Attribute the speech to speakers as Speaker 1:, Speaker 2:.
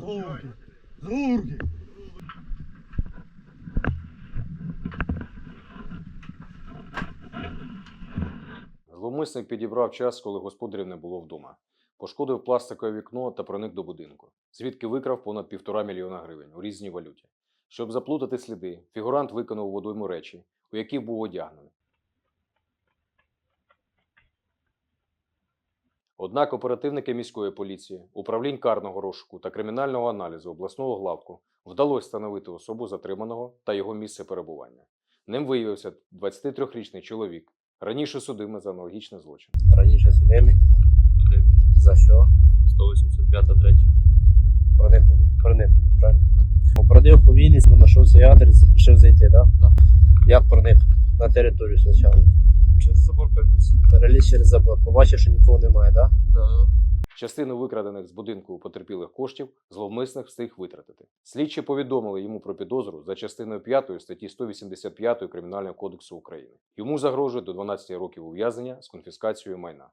Speaker 1: Зурки! Зурки!
Speaker 2: Зловмисник підібрав час, коли господарів не було вдома. Пошкодив пластикове вікно та проник до будинку, звідки викрав понад півтора мільйона гривень у різній валюті. Щоб заплутати сліди, фігурант виконав водойму речі, у які був одягнений. Однак оперативники міської поліції, управлінь карного розшуку та кримінального аналізу обласного главку вдалося встановити особу затриманого та його місце перебування. Ним виявився 23-річний чоловік, раніше судимий за аналогічний злочин.
Speaker 3: Раніше судимий. За що?
Speaker 4: 185 третя.
Speaker 3: Проникнений. Проникнений, правильно? Продив по Вінниці, знайшов свій адрес, вирішив зайти, так?
Speaker 4: Да.
Speaker 3: Як проник? На територію спочатку.
Speaker 4: Через переліз.
Speaker 3: Через забор. Побачив, що нікого немає, так?
Speaker 4: Да.
Speaker 2: Частину викрадених з будинку потерпілих коштів зловмисних встиг витратити. Слідчі повідомили йому про підозру за частиною 5 статті 185 Кримінального кодексу України. Йому загрожує до 12 років ув'язнення з конфіскацією майна.